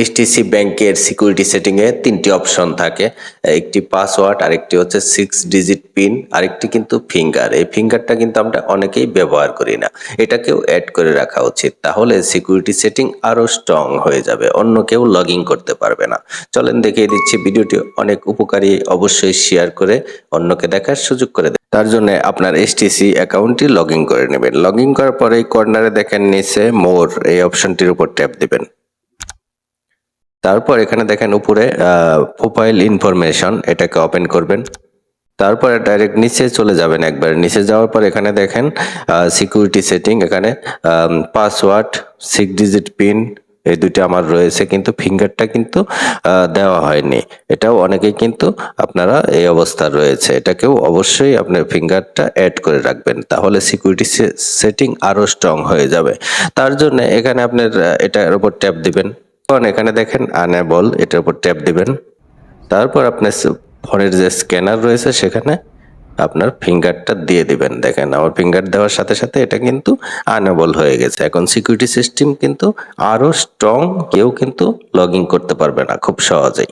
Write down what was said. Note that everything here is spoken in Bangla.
এইচটিসি ব্যাংকের সিকিউরিটি সেটিংয়ে তিনটি অপশন থাকে। একটি পাসওয়ার্ড আরেকটি হচ্ছে সিক্স ডিজিট পিন আরেকটি কিন্তু ফিঙ্গার এই ফিঙ্গারটা কিন্তু আমরা অনেকেই ব্যবহার করি না। এটাকেও অ্যাড করে রাখা উচিত। তাহলে সিকিউরিটি সেটিং আরও স্ট্রং হয়ে যাবে। অন্য কেউ লগ করতে পারবে না। চলেন দেখিয়ে দিচ্ছি ভিডিওটি। অনেক উপকারী অবশ্যই শেয়ার করে অন্যকে দেখার সুযোগ করে তার জন্য আপনার এইচটিসি অ্যাকাউন্টটি লগ করে নেবেন। লগ করার পরে কর্নারে দেখেন নিচে মোর এই অপশনটির উপর ট্যাপ দিবেন। তারপর এখানে দেখেন উপরে প্রোফাইল ইনফরমেশন এটাকে ওপেন করবেন। তারপরে ডাইরেক্ট নিচে চলে যাবেন একবার। নিচে যাওয়ার পর এখানে দেখেন সিকিউরিটি সেটিং এখানে পাসওয়ার্ড সিক্স ডিজিট পিন এই দুইটা আমার রয়েছে, কিন্তু ফিঙ্গারটা কিন্তু দেওয়া হয়নি। এটাও অনেকেই কিন্তু আপনারা এই অবস্থা রয়েছে। এটাকেও অবশ্যই আপনার ফিঙ্গারটা অ্যাড করে রাখবেন, তাহলে সিকিউরিটি সেটিং আরও স্ট্রং হয়ে যাবে। তার জন্য এখানে আপনার এটার উপর ট্যাপ দিবেন। এখানে দেখেন আনেবল এটার উপর ট্যাপ দিবেন। তারপর আপনার ফোনের যে স্ক্যানার রয়েছে সেখানে আপনার ফিঙ্গারটা দিয়ে দিবেন। দেখেন, আমার ফিঙ্গার দেওয়ার সাথে সাথে এটা কিন্তু আনেবল হয়ে গেছে। এখন সিকিউরিটি সিস্টেম কিন্তু আরও স্ট্রং কেউ কিন্তু লগ করতে পারবে না, খুব সহজেই।